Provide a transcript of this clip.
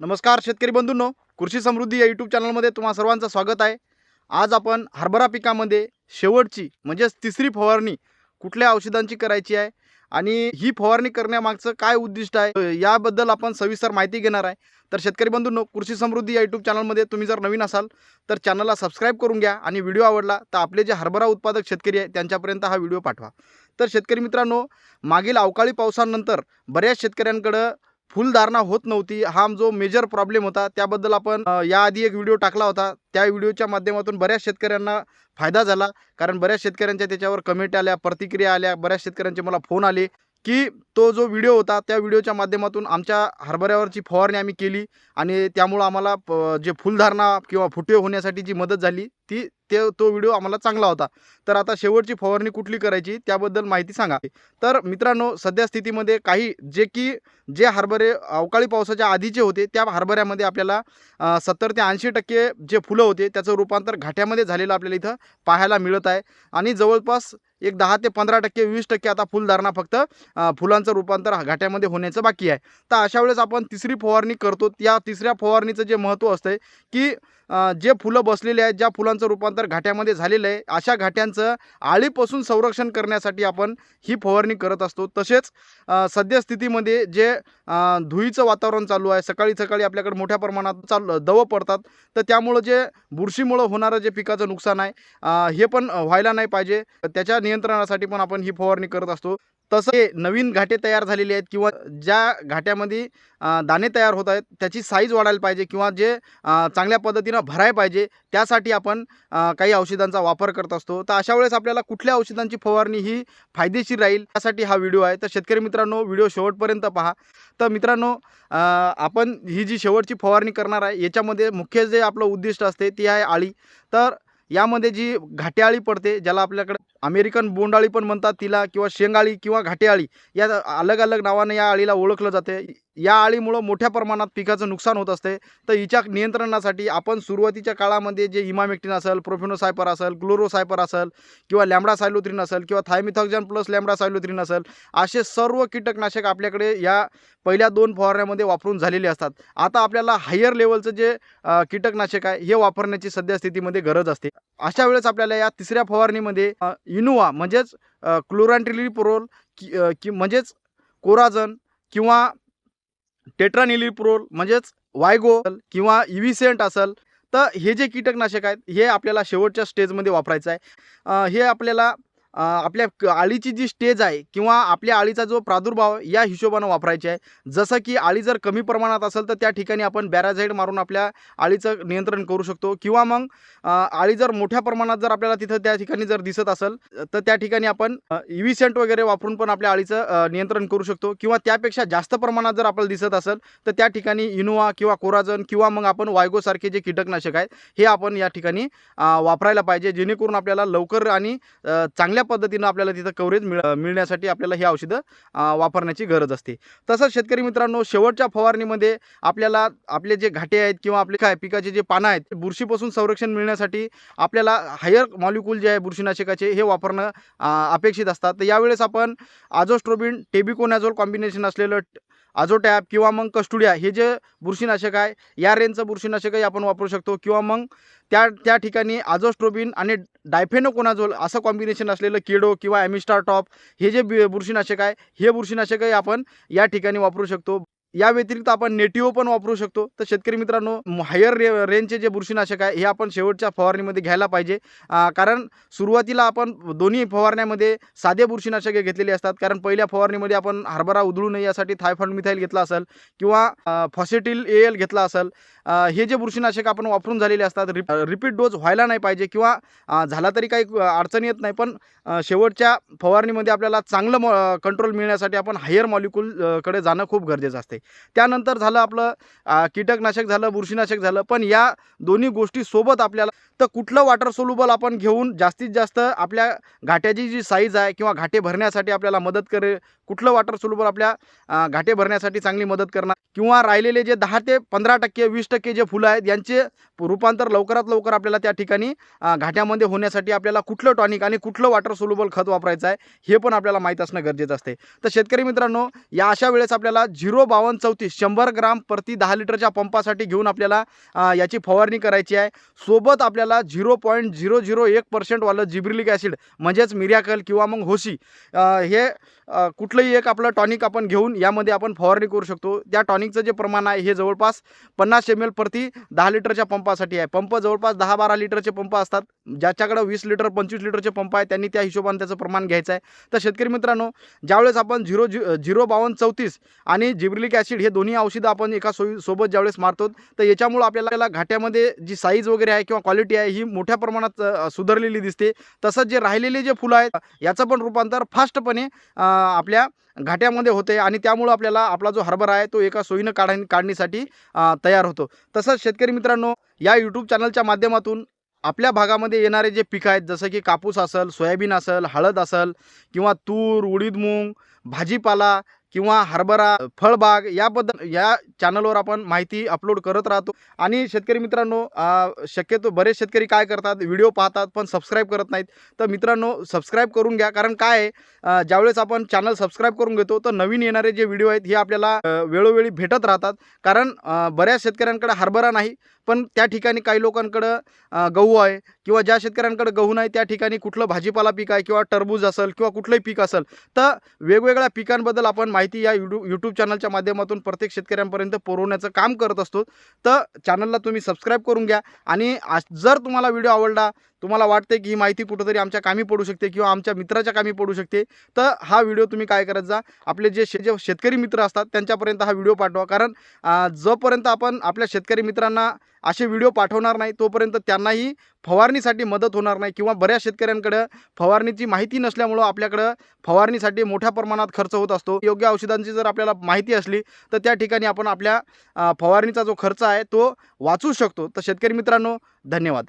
नमस्कार शेतकरी बंधूंनो कृषी समृद्धी या यूट्यूब चॅनलमध्ये तुम्हा सर्वांचं स्वागत आहे. आज आपण हरभरा पिकामध्ये शेवटची म्हणजेच तिसरी फवारणी कुठल्या औषधांची करायची आहे आणि ही फवारणी करण्यामागचं काय उद्दिष्ट आहे याबद्दल आपण सविस्तर माहिती घेणार आहे. तर शेतकरी बंधूंनो कृषी समृद्धी या यूट्यूब चॅनलमध्ये तुम्ही जर नवीन असाल तर चॅनलला सबस्क्राईब करून घ्या आणि व्हिडिओ आवडला तर आपले जे हरभरा उत्पादक शेतकरी आहे त्यांच्यापर्यंत हा व्हिडिओ पाठवा. तर शेतकरी मित्रांनो मागील अवकाळी पावसानंतर बऱ्याच शेतकऱ्यांकडं फुलधारणा होत नव्हती. हा जो मेजर प्रॉब्लेम होता त्याबद्दल आपण याआधी एक व्हिडिओ टाकला होता. त्या व्हिडिओच्या माध्यमातून बऱ्याच शेतकऱ्यांना फायदा झाला. कारण बऱ्याच शेतकऱ्यांच्या त्याच्यावर कमेंट आल्या प्रतिक्रिया आल्या. बऱ्याच शेतकऱ्यांचे मला फोन आले की तो जो व्हिडिओ होता त्या व्हिडिओच्या माध्यमातून आमच्या हरभऱ्यावरची फवारणी आम्ही केली. आणि त्यामुळं आम्हाला प- जे फुलधारणा किंवा फुटे होण्यासाठी जी मदत झाली ती ते तो व्हिडिओ आम्हाला चांगला होता. तर आता शेवटची फवारणी कुठली करायची त्याबद्दल माहिती सांगा. तर मित्रांनो सध्या स्थितीमध्ये काही जे की जे हरभरे अवकाळी पावसाच्या आधीचे होते त्या हरभऱ्यामध्ये आपल्याला सत्तर ते ऐंशी टक्के जे फुलं होते त्याचं रूपांतर घाट्यामध्ये झालेलं आपल्याला इथं पाहायला मिळत आहे. आणि जवळपास एक दहा ते पंधरा टक्के वीस टक्के आता फुलधारणा फक्त फुलांचं रूपांतर घाट्यामध्ये होण्याचं बाकी आहे. तर अशा वेळेस आपण तिसरी फवारणी करतो. त्या तिसऱ्या फवारणीचं जे महत्त्व असतं की जे फुलं बसलेले आहेत ज्या फुलांचं रूपांतर घाट्यामध्ये झालेलं आहे अशा घाट्यांचं आळीपासून संरक्षण करण्यासाठी आपण ही फवारणी करत असतो. तसेच सद्यस्थितीमध्ये जे धुईचं धुळीचं वातावरण चालू आहे सकाळी सकाळी आपल्याकडे मोठ्या प्रमाणात चालू दवं पडतात. तर त्यामुळं जे बुरशीमुळं होणारं जे पिकाचं नुकसान आहे हे पण व्हायला नाही पाहिजे. त्याच्या नियंत्रणासाठी पण आपण ही फवारणी करत असतो. तसं नवीन घाटे तयार झालेले आहेत किंवा ज्या घाट्यामध्ये दाणे तयार होत आहेत त्याची साईज वाढायला पाहिजे किंवा जे चांगल्या पद्धतीनं भरायला पाहिजे त्यासाठी आपण काही औषधांचा वापर करत असतो. तर अशा वेळेस आपल्याला कुठल्या औषधांची फवारणी ही फायदेशीर राहील त्यासाठी हा व्हिडिओ आहे. तर शेतकरी मित्रांनो व्हिडिओ शेवटपर्यंत पहा. तर मित्रांनो आपण ही जी शेवटची फवारणी करणार आहे याच्यामध्ये मुख्य जे आपलं उद्दिष्ट असते ती आहे आळी. तर यामध्ये जी घाटेआळी पडते ज्याला आपल्याकडे अमेरिकन बोंडाळी पण म्हणतात तिला किंवा शेंगाळी किंवा घाटेआळी या अलग अलग नावाने या आळीला ओळखलं जाते. या आळीमुळं मोठ्या प्रमाणात पिकाचं नुकसान होत असते. तर हिच्या नियंत्रणासाठी आपण सुरुवातीच्या काळामध्ये जे इमामेक्टिन असेल प्रोफिनोसायपर असेल क्लोरोसायपर असेल किंवा लॅमडा सायलोथ्रिन असेल किंवा थायमिथॉक्झॅन प्लस लॅमडा सायलोथ्रिन असेल असे सर्व कीटकनाशक आपल्याकडे या पहिल्या दोन फवारण्यामध्ये वापरून झालेले असतात. आता आपल्याला हायर लेवलचं जे कीटकनाशक आहे हे वापरण्याची सध्या स्थितीमध्ये गरज असते. अशा वेळेस आपल्याला या तिसऱ्या फवारणीमध्ये इनोवा म्हणजेच क्लोरॅन्ट्रिलिप्रोल कि की म्हणजेच कोराजन किंवा टेट्रानिलिप्रोल म्हणजेच वायगो किंवा इव्हिसेंट असेल तर हे जे कीटकनाशक आहेत हे आपल्याला शेवटच्या स्टेजमध्ये वापरायचं आहे. हे आपल्याला आपल्या क- आळीची जी स्टेज आहे किंवा आपल्या आळीचा जो प्रादुर्भाव या हिशोबानं वापरायची आहे. जसं की आळी जर कमी प्रमाणात असेल तर त्या ठिकाणी आपण बॅराझाईड मारून आपल्या आळीचं नियंत्रण करू शकतो. किंवा मग आळी जर मोठ्या प्रमाणात जर आपल्याला तिथं त्या ठिकाणी जर दिसत असेल तर त्या ठिकाणी आपण इव्हिसेंट वगैरे वापरून पण आपल्या आळीचं नियंत्रण करू शकतो. किंवा त्यापेक्षा जास्त प्रमाणात जर आपल्याला दिसत असेल तर त्या ठिकाणी इनोवा किंवा कोराजन किंवा मग आपण वायगोसारखे जे कीटकनाशक आहेत हे आपण या ठिकाणी वापरायला पाहिजे जेणेकरून आपल्याला लवकर आणि चांगल्या पद्धतीनं आपल्याला तिथं कव्हरेज मिळ मिळण्यासाठी आपल्याला ही औषधं वापरण्याची गरज असते. तसंच शेतकरी मित्रांनो शेवटच्या फवारणीमध्ये आपल्याला आपले जे घाटे आहेत किंवा आपले काय पिकाचे जे पानं आहेत बुरशीपासून संरक्षण मिळण्यासाठी आपल्याला हायर मॉलिक्यूल जे आहे बुरशीनाशकाचे हे वापरणं अपेक्षित असतात. तर यावेळेस आपण आझोस्ट्रोबिन टेबिकोनॅझोल कॉम्बिनेशन असलेलं आझोटॅप किंवा मग कस्टुडिया हे जे बुरशीनाशक आहे या रेंजचं बुरशीनाशकही आपण वापरू शकतो. किंवा मग त्या त्या ठिकाणी आझोस्ट्रोबिन आणि डायफेनोकोनाझोल असं कॉम्बिनेशन असलेलं किडो किंवा ॲमिस्टार टॉप हे जे बुरशीनाशक आहे हे बुरशीनाशकही आपण या ठिकाणी वापरू शकतो. या व्यतिरिक्त आपण नेटिओ पण वापरू शकतो. तर शेतकरी मित्रांनो हायर रे रेंजचे जे बुरशीनाशक आहे हे आपण शेवटच्या फवारणीमध्ये घ्यायला पाहिजे. कारण सुरुवातीला आपण दोन्ही फवारण्यामध्ये साधे बुरशीनाशके घेतलेली असतात. कारण पहिल्या फवारणीमध्ये आपण हरभरा उधळू नये यासाठी थायफॉइड मिथाईल घेतला असेल किंवा फॉसेटिल ए एल घेतला असेल. हे जे बुरशीनाशक आपण वापरून झालेले असतात रिप रिपीट डोज व्हायला नाही पाहिजे किंवा झाला तरी काही अडचण येत नाही. पण शेवटच्या फवारणीमध्ये आपल्याला चांगलं म कंट्रोल मिळण्यासाठी आपण हायर मॉलिक्यूलकडे जाणं खूप गरजेचं असते. त्यानंतर झालं आपलं कीटकनाशक झालं बुरशीनाशक झालं पण या दोन्ही गोष्टी सोबत आपल्याला तर कुठलं वॉटर सोल्युबल आपण घेऊन जास्तीत जास्त आपल्या घाट्याची जी साईज आहे किंवा घाटे भरण्यासाठी आपल्याला मदत करे कुठलं वॉटर सोल्युबल आपल्या घाटे भरण्यासाठी चांगली मदत करणार? किंवा राहिलेले जे दहा ते पंधरा टक्के वीस टक्के जे फुलं आहेत यांचे रूपांतर लवकरात लवकर आपल्याला त्या ठिकाणी घाट्यामध्ये होण्यासाठी आपल्याला कुठलं टॉनिक आणि कुठलं वॉटर सोल्युबल खत वापरायचं आहे हे पण आपल्याला माहीत असणं गरजेचं असते. तर शेतकरी मित्रांनो या अशा वेळेस आपल्याला झिरो बावन्न चौतीस शंभर ग्राम प्रति दहा लिटरच्या पंपासाठी घेऊन आपल्याला याची फवारणी करायची आहे. सोबत आपल्याला झिरो पॉईंट झिरो झिरो एक पर्सेंटवालं जिब्रिलिक ॲसिड म्हणजेच मिरॅकल किंवा मग होशी हे कुठलंही एक आपलं टॉनिक आपण घेऊन यामध्ये आपण फवारणी करू शकतो. त्या टॉनिकचं जे प्रमाण आहे हे जवळपास पन्नास एम एल प्रति दहा लिटरच्या पंपासाठी आहे. पंप जवळपास दहा बारा लिटरचे पंप असतात. ज्याच्याकडं वीस लिटर पंचवीस लिटरचे पंप आहे त्यांनी त्या हिशोबाने त्याचं प्रमाण घ्यायचं आहे. तर शेतकरी मित्रांनो ज्यावेळेस आपण झिरो झि झिरो बावन्न चौतीस आणि जिब्रिलिक ॲसिड हे दोन्ही औषधं आपण एका सोयी सोबत ज्यावेळेस मारतो तर याच्यामुळं आपल्याला घाट्यामध्ये जी साईज वगैरे आहे किंवा क्वालिटी आहे ही मोठ्या प्रमाणात सुधारलेली दिसते. तसंच जे राहिलेले जे फुलं आहेत याचं पण रूपांतर फास्टपणे आपल्या घाट्यामध्ये होते आणि त्यामुळं आपल्याला आपला जो हरभरा आहे तो एका सोयीनं काढ काढण्यासाठी तयार होतो. तसंच शेतकरी मित्रांनो या यूट्यूब चॅनलच्या माध्यमातून आपल्या भागामध्ये येणारे जे पिकं आहेत जसं की कापूस असेल सोयाबीन असेल हळद असेल किंवा तूर उडीद मूग भाजीपाला किंवा हरभरा फळबाग याबद्दल या चॅनलवर आपण माहिती अपलोड करत राहतो. आणि शेतकरी मित्रांनो शक्यतो बरेच शेतकरी काय करतात व्हिडिओ पाहतात पण सबस्क्राईब करत नाहीत. तर मित्रांनो सबस्क्राईब करून घ्या. कारण काय आहे ज्यावेळेस आपण चॅनल सबस्क्राईब करून घेतो तर नवीन येणारे जे व्हिडिओ आहेत हे आपल्याला वेळोवेळी भेटत राहतात. कारण बऱ्याच शेतकऱ्यांकडे हरभरा नाही पण त्या ठिकाणी काही लोकांकडं गहू आहे किंवा ज्या शेतकऱ्यांकडे गहू नाही त्या ठिकाणी कुठलं भाजीपाला पीक आहे किंवा टरबूज असेल किंवा कुठलंही पीक असेल तर वेगवेगळ्या पिकांबद्दल आपण माहिती या युट्यूब यूट्यूब चॅनलच्या माध्यमातून प्रत्येक शेतकऱ्यांपर्यंत पुरवण्याचं काम करत असतो. तर चॅनलला तुम्ही सबस्क्राईब करून घ्या. आणि आज- जर तुम्हाला व्हिडिओ आवडला तुम्हाला वाटते की ही माहिती कुठंतरी आमच्या कामी पडू शकते किंवा आमच्या मित्राच्या कामी पडू शकते. तर हा व्हिडिओ तुम्ही काय करत जा आपले जे शे जे शेतकरी मित्र असतात त्यांच्यापर्यंत हा व्हिडिओ पाठवा. कारण जोपर्यंत आपण आपल्या शेतकरी मित्रांना असे व्हिडिओ पाठवणार नाही तोपर्यंत त्यांनाही फवारणीसाठी मदत होणार नाही किंवा बऱ्याच शेतकऱ्यांकडं फवारणीची माहिती नसल्यामुळं आपल्याकडं फवारणीसाठी मोठ्या प्रमाणात खर्च होत असतो. योग्य औषधांची जर आपल्याला माहिती असली तर त्या ठिकाणी आपण आपल्या फवारणीचा जो खर्च आहे तो वाचू शकतो. तर शेतकरी मित्रांनो धन्यवाद.